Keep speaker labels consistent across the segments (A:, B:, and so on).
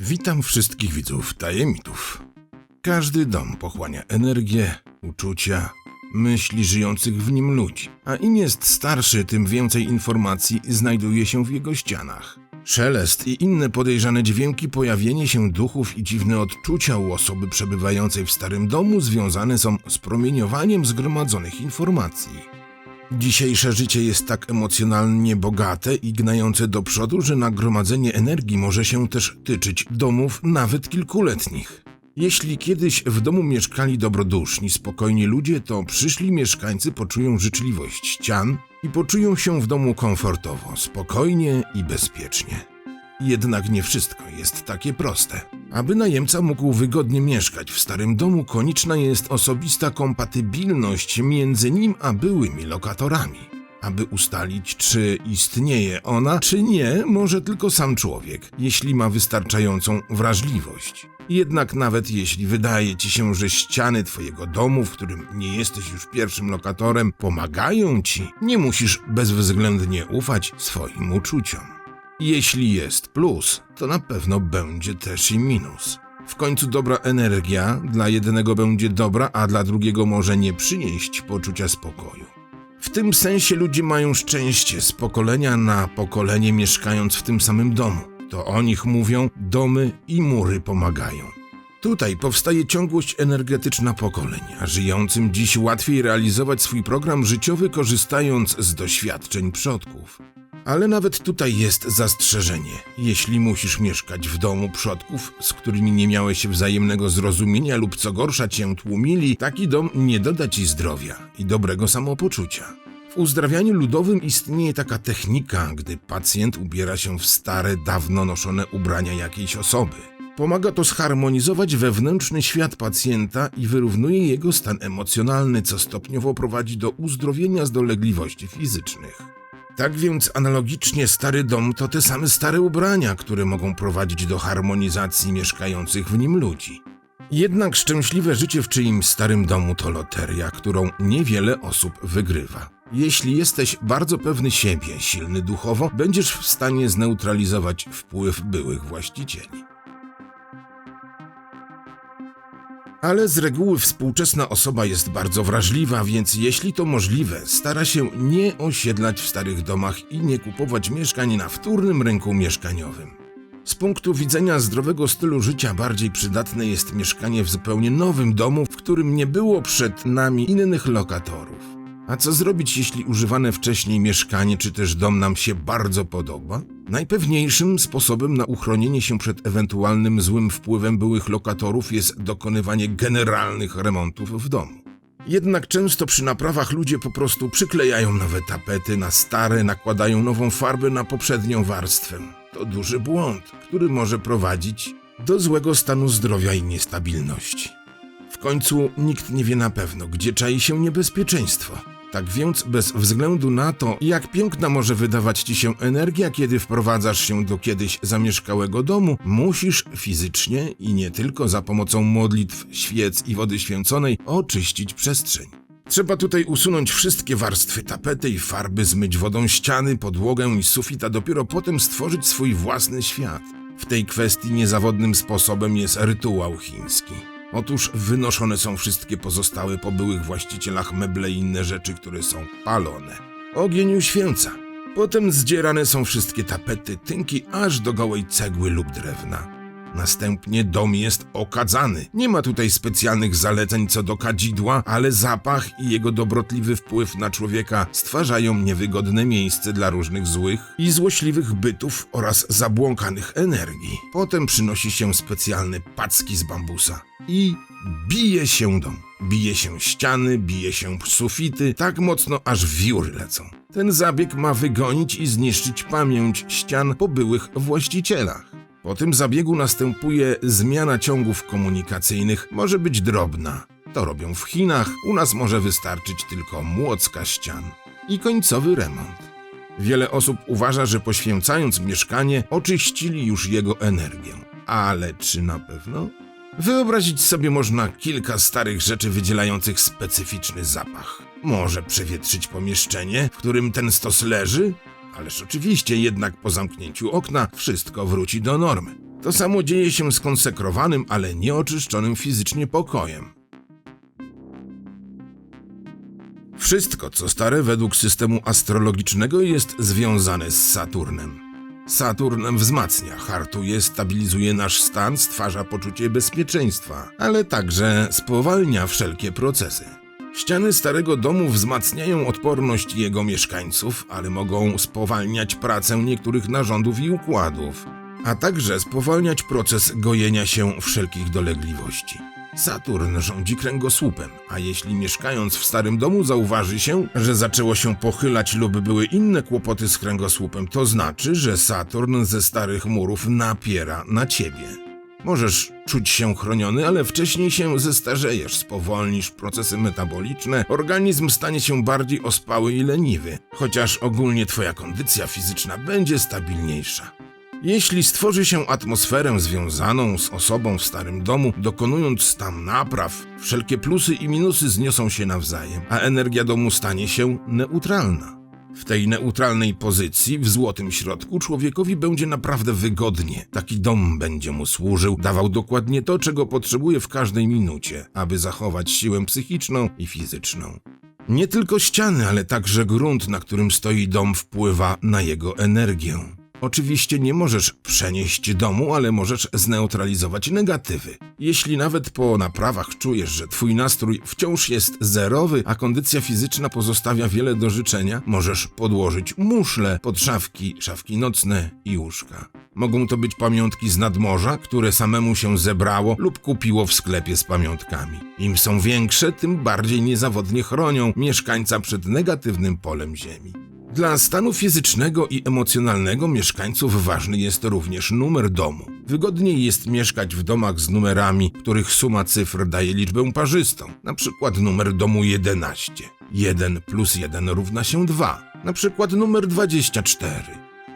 A: Witam wszystkich widzów Tajemitów. Każdy dom pochłania energię, uczucia, myśli żyjących w nim ludzi, a im jest starszy, tym więcej informacji znajduje się w jego ścianach. Szelest i inne podejrzane dźwięki, pojawienie się duchów i dziwne odczucia u osoby przebywającej w starym domu związane są z promieniowaniem zgromadzonych informacji. Dzisiejsze życie jest tak emocjonalnie bogate i gnające do przodu, że nagromadzenie energii może się też tyczyć domów nawet kilkuletnich. Jeśli kiedyś w domu mieszkali dobroduszni, spokojni ludzie, to przyszli mieszkańcy poczują życzliwość ścian i poczują się w domu komfortowo, spokojnie i bezpiecznie. Jednak nie wszystko jest takie proste. Aby najemca mógł wygodnie mieszkać w starym domu, konieczna jest osobista kompatybilność między nim a byłymi lokatorami. Aby ustalić, czy istnieje ona, czy nie, może tylko sam człowiek, jeśli ma wystarczającą wrażliwość. Jednak nawet jeśli wydaje ci się, że ściany twojego domu, w którym nie jesteś już pierwszym lokatorem, pomagają ci, nie musisz bezwzględnie ufać swoim uczuciom. Jeśli jest plus, to na pewno będzie też i minus. W końcu dobra energia dla jednego będzie dobra, a dla drugiego może nie przynieść poczucia spokoju. W tym sensie ludzie mają szczęście z pokolenia na pokolenie mieszkając w tym samym domu. To o nich mówią, domy i mury pomagają. Tutaj powstaje ciągłość energetyczna pokoleń, a żyjącym dziś łatwiej realizować swój program życiowy korzystając z doświadczeń przodków. Ale nawet tutaj jest zastrzeżenie. Jeśli musisz mieszkać w domu przodków, z którymi nie miałeś wzajemnego zrozumienia lub co gorsza cię tłumili, taki dom nie doda ci zdrowia i dobrego samopoczucia. W uzdrawianiu ludowym istnieje taka technika, gdy pacjent ubiera się w stare, dawno noszone ubrania jakiejś osoby. Pomaga to zharmonizować wewnętrzny świat pacjenta i wyrównuje jego stan emocjonalny, co stopniowo prowadzi do uzdrowienia z dolegliwości fizycznych. Tak więc analogicznie stary dom to te same stare ubrania, które mogą prowadzić do harmonizacji mieszkających w nim ludzi. Jednak szczęśliwe życie w czyimś starym domu to loteria, którą niewiele osób wygrywa. Jeśli jesteś bardzo pewny siebie, silny duchowo, będziesz w stanie zneutralizować wpływ byłych właścicieli. Ale z reguły współczesna osoba jest bardzo wrażliwa, więc jeśli to możliwe, stara się nie osiedlać w starych domach i nie kupować mieszkań na wtórnym rynku mieszkaniowym. Z punktu widzenia zdrowego stylu życia bardziej przydatne jest mieszkanie w zupełnie nowym domu, w którym nie było przed nami innych lokatorów. A co zrobić, jeśli używane wcześniej mieszkanie czy też dom nam się bardzo podoba? Najpewniejszym sposobem na uchronienie się przed ewentualnym złym wpływem byłych lokatorów jest dokonywanie generalnych remontów w domu. Jednak często przy naprawach ludzie po prostu przyklejają nowe tapety na stare, nakładają nową farbę na poprzednią warstwę. To duży błąd, który może prowadzić do złego stanu zdrowia i niestabilności. W końcu nikt nie wie na pewno, gdzie czai się niebezpieczeństwo. Tak więc, bez względu na to, jak piękna może wydawać ci się energia, kiedy wprowadzasz się do kiedyś zamieszkałego domu, musisz fizycznie i nie tylko za pomocą modlitw, świec i wody święconej oczyścić przestrzeń. Trzeba tutaj usunąć wszystkie warstwy tapety i farby, zmyć wodą ściany, podłogę i sufit, a dopiero potem stworzyć swój własny świat. W tej kwestii niezawodnym sposobem jest rytuał chiński. Otóż wynoszone są wszystkie pozostałe po byłych właścicielach meble i inne rzeczy, które są palone. Ogień uświęca. Potem zdzierane są wszystkie tapety, tynki aż do gołej cegły lub drewna. Następnie dom jest okadzany. Nie ma tutaj specjalnych zaleceń co do kadzidła, ale zapach i jego dobrotliwy wpływ na człowieka stwarzają niewygodne miejsce dla różnych złych i złośliwych bytów oraz zabłąkanych energii. Potem przynosi się specjalne packi z bambusa i bije się dom. Bije się ściany, bije się sufity, tak mocno aż wióry lecą. Ten zabieg ma wygonić i zniszczyć pamięć ścian po byłych właścicielach. Po tym zabiegu następuje zmiana ciągów komunikacyjnych, może być drobna. To robią w Chinach, u nas może wystarczyć tylko młocka ścian. I końcowy remont. Wiele osób uważa, że poświęcając mieszkanie, oczyścili już jego energię. Ale czy na pewno? Wyobrazić sobie można kilka starych rzeczy wydzielających specyficzny zapach. Może przewietrzyć pomieszczenie, w którym ten stos leży? Ależ oczywiście jednak po zamknięciu okna wszystko wróci do normy. To samo dzieje się z konsekrowanym, ale nieoczyszczonym fizycznie pokojem. Wszystko, co stare według systemu astrologicznego, jest związane z Saturnem. Saturn wzmacnia, hartuje, stabilizuje nasz stan, stwarza poczucie bezpieczeństwa, ale także spowalnia wszelkie procesy. Ściany starego domu wzmacniają odporność jego mieszkańców, ale mogą spowalniać pracę niektórych narządów i układów, a także spowalniać proces gojenia się wszelkich dolegliwości. Saturn rządzi kręgosłupem, a jeśli mieszkając w starym domu zauważy się, że zaczęło się pochylać lub były inne kłopoty z kręgosłupem, to znaczy, że Saturn ze starych murów napiera na ciebie. Możesz czuć się chroniony, ale wcześniej się zestarzejesz, spowolnisz procesy metaboliczne, organizm stanie się bardziej ospały i leniwy, chociaż ogólnie twoja kondycja fizyczna będzie stabilniejsza. Jeśli stworzy się atmosferę związaną z osobą w starym domu, dokonując tam napraw, wszelkie plusy i minusy zniosą się nawzajem, a energia domu stanie się neutralna. W tej neutralnej pozycji, w złotym środku, człowiekowi będzie naprawdę wygodnie. Taki dom będzie mu służył, dawał dokładnie to, czego potrzebuje w każdej minucie, aby zachować siłę psychiczną i fizyczną. Nie tylko ściany, ale także grunt, na którym stoi dom, wpływa na jego energię. Oczywiście nie możesz przenieść domu, ale możesz zneutralizować negatywy. Jeśli nawet po naprawach czujesz, że twój nastrój wciąż jest zerowy, a kondycja fizyczna pozostawia wiele do życzenia, możesz podłożyć muszle pod szafki, szafki nocne i łóżka. Mogą to być pamiątki z nadmorza, które samemu się zebrało lub kupiło w sklepie z pamiątkami. Im są większe, tym bardziej niezawodnie chronią mieszkańca przed negatywnym polem ziemi. Dla stanu fizycznego i emocjonalnego mieszkańców ważny jest również numer domu. Wygodniej jest mieszkać w domach z numerami, których suma cyfr daje liczbę parzystą, przykład numer domu 11. 1 plus 1 równa się 2, na przykład numer 24.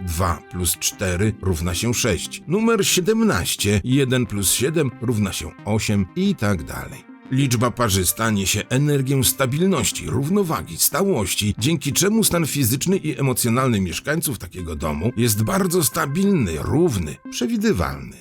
A: 2 plus 4 równa się 6. Numer 17, 1 plus 7 równa się 8 i tak dalej. Liczba parzysta niesie energię stabilności, równowagi, stałości, dzięki czemu stan fizyczny i emocjonalny mieszkańców takiego domu jest bardzo stabilny, równy, przewidywalny.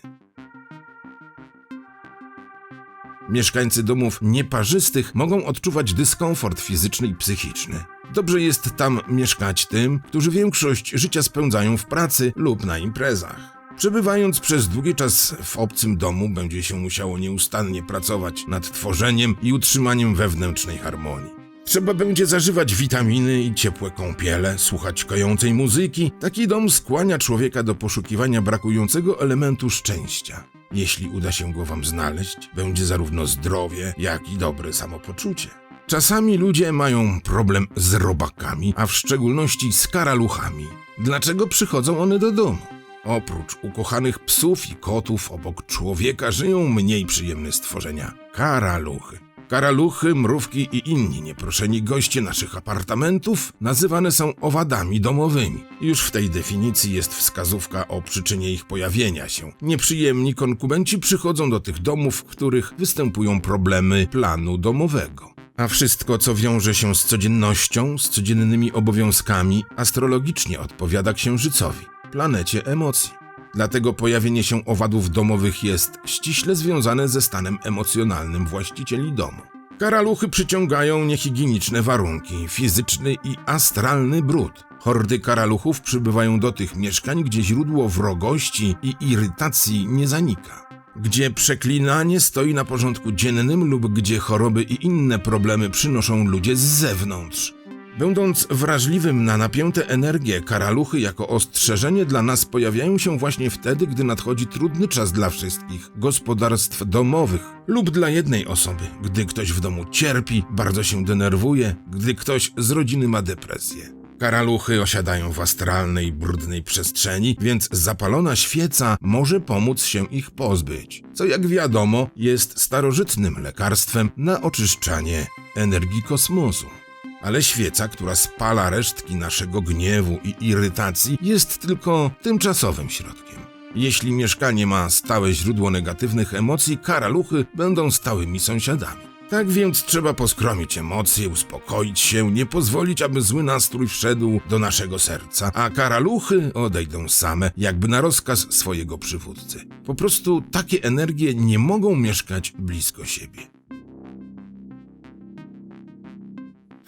A: Mieszkańcy domów nieparzystych mogą odczuwać dyskomfort fizyczny i psychiczny. Dobrze jest tam mieszkać tym, którzy większość życia spędzają w pracy lub na imprezach. Przebywając przez długi czas w obcym domu, będzie się musiało nieustannie pracować nad tworzeniem i utrzymaniem wewnętrznej harmonii. Trzeba będzie zażywać witaminy i ciepłe kąpiele, słuchać kojącej muzyki. Taki dom skłania człowieka do poszukiwania brakującego elementu szczęścia. Jeśli uda się go wam znaleźć, będzie zarówno zdrowie, jak i dobre samopoczucie. Czasami ludzie mają problem z robakami, a w szczególności z karaluchami. Dlaczego przychodzą one do domu? Oprócz ukochanych psów i kotów obok człowieka żyją mniej przyjemne stworzenia karaluchy. Karaluchy, mrówki i inni nieproszeni goście naszych apartamentów nazywane są owadami domowymi. Już w tej definicji jest wskazówka o przyczynie ich pojawienia się. Nieprzyjemni konkubenci przychodzą do tych domów, w których występują problemy planu domowego. A wszystko, co wiąże się z codziennością, z codziennymi obowiązkami, astrologicznie odpowiada księżycowi planecie emocji. Dlatego pojawienie się owadów domowych jest ściśle związane ze stanem emocjonalnym właścicieli domu. Karaluchy przyciągają niehigieniczne warunki, fizyczny i astralny brud. Hordy karaluchów przybywają do tych mieszkań, gdzie źródło wrogości i irytacji nie zanika. Gdzie przeklinanie stoi na porządku dziennym lub gdzie choroby i inne problemy przynoszą ludzie z zewnątrz. Będąc wrażliwym na napięte energie, karaluchy jako ostrzeżenie dla nas pojawiają się właśnie wtedy, gdy nadchodzi trudny czas dla wszystkich gospodarstw domowych lub dla jednej osoby, gdy ktoś w domu cierpi, bardzo się denerwuje, gdy ktoś z rodziny ma depresję. Karaluchy osiadają w astralnej, brudnej przestrzeni, więc zapalona świeca może pomóc się ich pozbyć, co jak wiadomo jest starożytnym lekarstwem na oczyszczanie energii kosmosu. Ale świeca, która spala resztki naszego gniewu i irytacji, jest tylko tymczasowym środkiem. Jeśli mieszkanie ma stałe źródło negatywnych emocji, karaluchy będą stałymi sąsiadami. Tak więc trzeba poskromić emocje, uspokoić się, nie pozwolić, aby zły nastrój wszedł do naszego serca, a karaluchy odejdą same, jakby na rozkaz swojego przywódcy. Po prostu takie energie nie mogą mieszkać blisko siebie.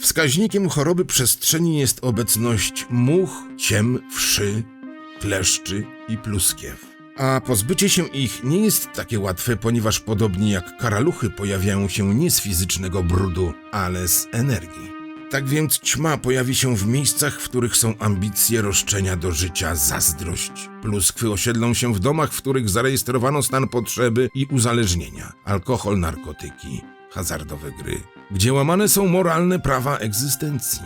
A: Wskaźnikiem choroby przestrzeni jest obecność much, ciem, wszy, kleszczy i pluskiew. A pozbycie się ich nie jest takie łatwe, ponieważ podobnie jak karaluchy pojawiają się nie z fizycznego brudu, ale z energii. Tak więc ćma pojawi się w miejscach, w których są ambicje, roszczenia do życia, zazdrość. Pluskwy osiedlą się w domach, w których zarejestrowano stan potrzeby i uzależnienia, alkohol, narkotyki, hazardowe gry, gdzie łamane są moralne prawa egzystencji.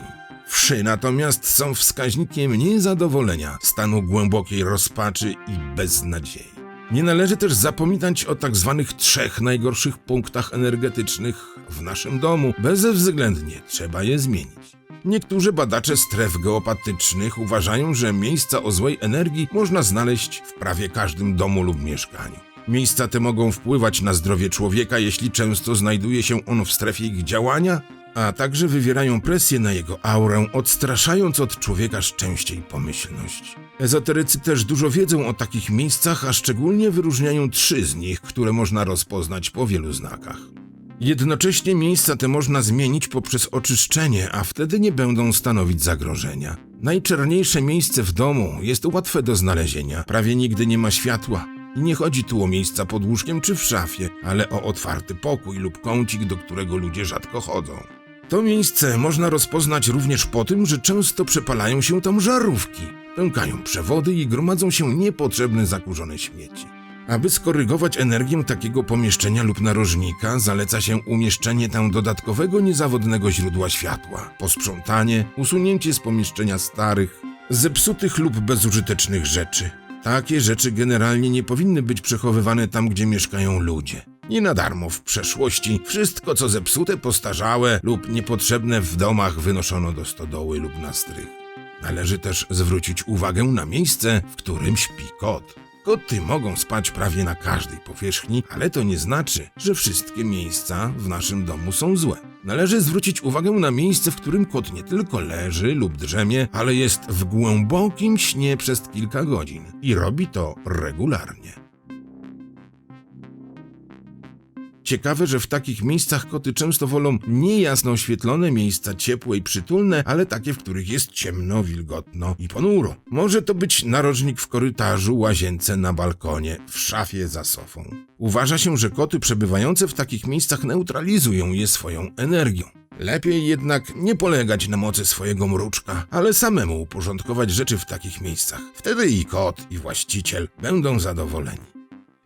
A: Wszy natomiast są wskaźnikiem niezadowolenia, stanu głębokiej rozpaczy i beznadziei. Nie należy też zapominać o tak zwanych trzech najgorszych punktach energetycznych w naszym domu. Bezwzględnie trzeba je zmienić. Niektórzy badacze stref geopatycznych uważają, że miejsca o złej energii można znaleźć w prawie każdym domu lub mieszkaniu. Miejsca te mogą wpływać na zdrowie człowieka, jeśli często znajduje się on w strefie ich działania, a także wywierają presję na jego aurę, odstraszając od człowieka szczęście i pomyślność. Ezoterycy też dużo wiedzą o takich miejscach, a szczególnie wyróżniają trzy z nich, które można rozpoznać po wielu znakach. Jednocześnie miejsca te można zmienić poprzez oczyszczenie, a wtedy nie będą stanowić zagrożenia. Najczarniejsze miejsce w domu jest łatwe do znalezienia, prawie nigdy nie ma światła. I nie chodzi tu o miejsca pod łóżkiem czy w szafie, ale o otwarty pokój lub kącik, do którego ludzie rzadko chodzą. To miejsce można rozpoznać również po tym, że często przepalają się tam żarówki, pękają przewody i gromadzą się niepotrzebne zakurzone śmieci. Aby skorygować energię takiego pomieszczenia lub narożnika, zaleca się umieszczenie tam dodatkowego niezawodnego źródła światła, posprzątanie, usunięcie z pomieszczenia starych, zepsutych lub bezużytecznych rzeczy. Takie rzeczy generalnie nie powinny być przechowywane tam, gdzie mieszkają ludzie. Nie na darmo w przeszłości wszystko, co zepsute, postarzałe lub niepotrzebne w domach wynoszono do stodoły lub na strych. Należy też zwrócić uwagę na miejsce, w którym śpi kot. Koty mogą spać prawie na każdej powierzchni, ale to nie znaczy, że wszystkie miejsca w naszym domu są złe. Należy zwrócić uwagę na miejsce, w którym kot nie tylko leży lub drzemie, ale jest w głębokim śnie przez kilka godzin i robi to regularnie. Ciekawe, że w takich miejscach koty często wolą nie jasno oświetlone miejsca ciepłe i przytulne, ale takie, w których jest ciemno, wilgotno i ponuro. Może to być narożnik w korytarzu, łazience, na balkonie, w szafie za sofą. Uważa się, że koty przebywające w takich miejscach neutralizują je swoją energią. Lepiej jednak nie polegać na mocy swojego mruczka, ale samemu uporządkować rzeczy w takich miejscach. Wtedy i kot, i właściciel będą zadowoleni.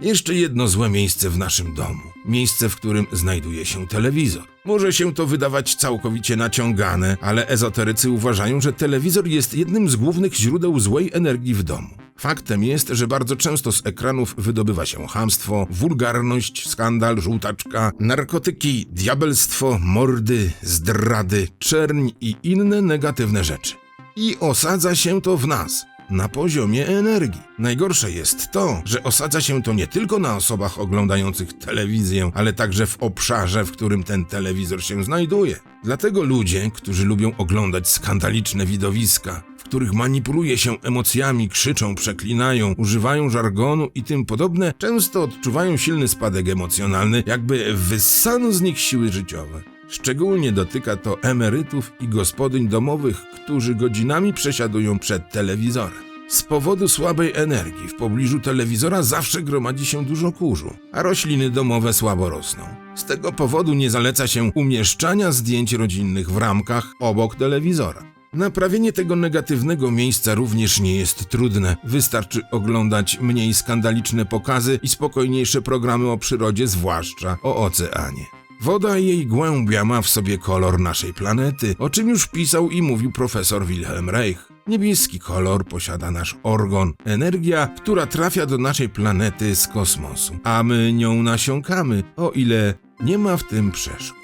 A: Jeszcze jedno złe miejsce w naszym domu. Miejsce, w którym znajduje się telewizor. Może się to wydawać całkowicie naciągane, ale ezoterycy uważają, że telewizor jest jednym z głównych źródeł złej energii w domu. Faktem jest, że bardzo często z ekranów wydobywa się hamstwo, wulgarność, skandal, żółtaczka, narkotyki, diabelstwo, mordy, zdrady, czerń i inne negatywne rzeczy. I osadza się to w nas na poziomie energii. Najgorsze jest to, że osadza się to nie tylko na osobach oglądających telewizję, ale także w obszarze, w którym ten telewizor się znajduje. Dlatego ludzie, którzy lubią oglądać skandaliczne widowiska, w których manipuluje się emocjami, krzyczą, przeklinają, używają żargonu i tym podobne, często odczuwają silny spadek emocjonalny, jakby wyssano z nich siły życiowe. Szczególnie dotyka to emerytów i gospodyń domowych, którzy godzinami przesiadują przed telewizorem. Z powodu słabej energii w pobliżu telewizora zawsze gromadzi się dużo kurzu, a rośliny domowe słabo rosną. Z tego powodu nie zaleca się umieszczania zdjęć rodzinnych w ramkach obok telewizora. Naprawienie tego negatywnego miejsca również nie jest trudne. Wystarczy oglądać mniej skandaliczne pokazy i spokojniejsze programy o przyrodzie, zwłaszcza o oceanie. Woda i jej głębia ma w sobie kolor naszej planety, o czym już pisał i mówił profesor Wilhelm Reich. Niebieski kolor posiada nasz organ, energia, która trafia do naszej planety z kosmosu, a my nią nasiąkamy, o ile nie ma w tym przeszkód.